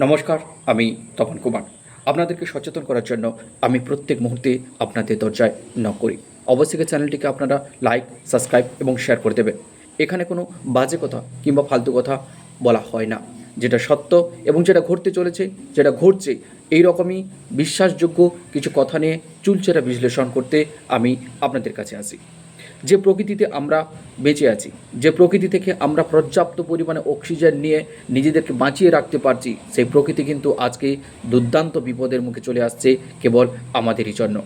নমস্কার, আমি তপন কুমার। আপনাদেরকে সচেতন করার জন্য আমি প্রত্যেক মুহূর্তে আপনাদের দরজায় ন করি। অবশ্যই চ্যানেলটিকে আপনারা লাইক সাবস্ক্রাইব এবং শেয়ার করে দেবেন। এখানে কোনো বাজে কথা কিংবা ফালতু কথা বলা হয় না। যেটা সত্য এবং যেটা ঘটতে চলেছে, যেটা ঘটছে এই রকমই বিশ্বাসযোগ্য কিছু কথা নিয়ে চুলচেরা বিশ্লেষণ করতে আমি আপনাদের কাছে আসি। যে প্রকৃতিতে আমরা বেঁচে আছি, যে প্রকৃতি থেকে আমরা পর্যাপ্ত পরিমাণে অক্সিজেন নিয়ে নিজেদেরকে বাঁচিয়ে রাখতে পারছি, সেই প্রকৃতি কিন্তু আজকে দুর্দান্ত বিপদের মুখে চলে আসছে কেবল আমাদেরই জন্য।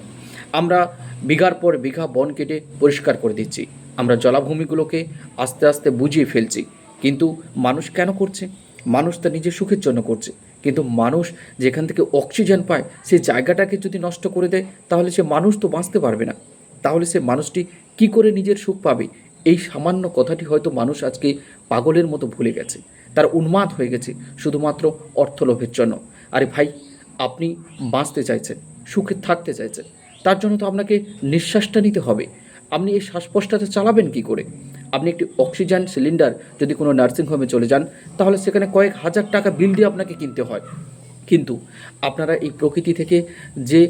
আমরা বিঘার পর বিঘা বন কেটে পরিষ্কার করে দিচ্ছি। আমরা জলাভূমিগুলোকে আস্তে আস্তে বুঝিয়ে ফেলছি। কিন্তু মানুষ কেন করছে? মানুষ তার নিজের সুখের জন্য করছে। কিন্তু মানুষ যেখান থেকে অক্সিজেন পায় সেই জায়গাটাকে যদি নষ্ট করে দেয়, তাহলে সে মানুষ তো বাঁচতে পারবে না। তাহলে সে মানুষটি কি করে নিজের সুখ পাবে? এই সামান্য কথাটি হয়তো মানুষ আজকে পাগলের মতো ভুলে গেছে। তার উন্মাদ হয়ে গেছে শুধুমাত্র অর্থলোভের জন্য। আরে ভাই, আপনি বাঁচতে চাইছেন, সুখে থাকতে চাইছেন। তার জন্য তো আপনাকে নিঃশ্বাসটা নিতে হবে। আপনি এই শ্বাস প্রশ্বাসটা চালাবেন কি করে? আপনি একটি অক্সিজেন সিলিন্ডার যদি কোনো নার্সিংহোমে চলে যান, তাহলে সেখানে কয়েক হাজার টাকা বিল দিয়ে আপনাকে কিনতে হয়। কিন্তু আপনারা এই প্রকৃতি থেকে যে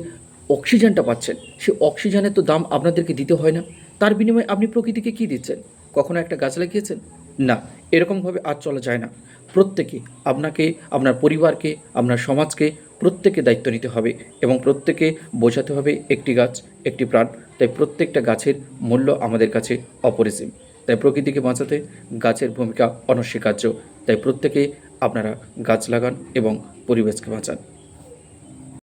অক্সিজেনটা পাচ্ছেন সেই অক্সিজেনের তো দাম আপনাদেরকে দিতে হয় না। তার বিনিময়ে আপনি প্রকৃতিকে কী দিচ্ছেন? কখনো একটা গাছ লাগিয়েছেন? না, এরকমভাবে আর চলা যায় না। প্রত্যেকে আপনাকে, আপনার পরিবারকে, আপনার সমাজকে প্রত্যেকে দায়িত্ব নিতে হবে এবং প্রত্যেকে বোঝাতে হবে একটি গাছ, একটি প্রাণ। তাই প্রত্যেকটা গাছের মূল্য আমাদের কাছে অপরিসীম। তাই প্রকৃতিকে বাঁচাতে গাছের ভূমিকা অনস্বীকার্য। তাই প্রত্যেকে আপনারা গাছ লাগান এবং পরিবেশকে বাঁচান।